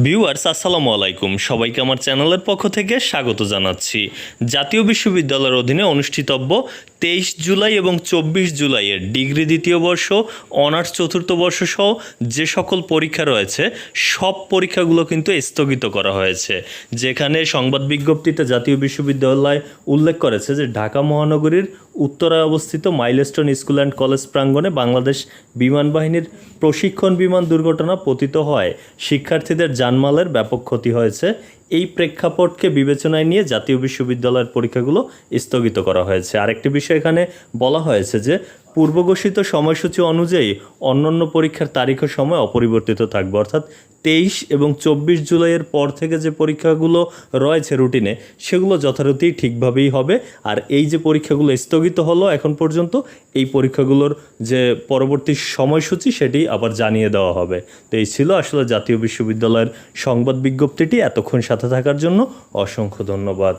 Viewers আসসালামু আলাইকুম। সবাইকে আমার চ্যানেলের পক্ষ থেকে স্বাগত জানাচ্ছি। জাতীয় বিশ্ববিদ্যালয়ের অধীনে অনুষ্ঠিতব্য তেইশ জুলাই এবং চব্বিশ জুলাইয়ের ডিগ্রি দ্বিতীয় বর্ষ, অনার্স চতুর্থ বর্ষ সহ যে সকল পরীক্ষা রয়েছে, সব পরীক্ষাগুলো কিন্তু স্থগিত করা হয়েছে। যেখানে সংবাদ বিজ্ঞপ্তিতে জাতীয় বিশ্ববিদ্যালয় উল্লেখ করেছে যে ঢাকা মহানগরীর উত্তরায় অবস্থিত মাইলস্টোন স্কুল অ্যান্ড কলেজ প্রাঙ্গণে বাংলাদেশ বিমান বাহিনীর প্রশিক্ষণ বিমান দুর্ঘটনা পতিত হয়। শিক্ষার্থীদের জানমালের ব্যাপক ক্ষতি হয়েছে। এই প্রেক্ষাপটকে বিবেচনায় নিয়ে জাতীয় বিশ্ববিদ্যালয়ের পরীক্ষাগুলো স্থগিত করা হয়েছে। আরেকটি বিষয় এখানে বলা হয়েছে যে, পূর্বঘোষিত সময়সূচি অনুযায়ী অন্যান্য পরীক্ষার তারিখ ও সময় অপরিবর্তিত থাকবে। অর্থাৎ তেইশ এবং চব্বিশ জুলাইয়ের পর থেকে যে পরীক্ষাগুলো রয়েছে রুটিনে, সেগুলো যথারীতি ঠিকভাবেই হবে। আর এই যে পরীক্ষাগুলো স্থগিত হলো এখন পর্যন্ত, এই পরীক্ষাগুলোর যে পরবর্তী সময়সূচি, সেটি আবার জানিয়ে দেওয়া হবে। তো এই ছিল আসলে জাতীয় বিশ্ববিদ্যালয়ের সংবাদ বিজ্ঞপ্তিটি। এতক্ষণ সাথে থাকার জন্য অসংখ্য ধন্যবাদ।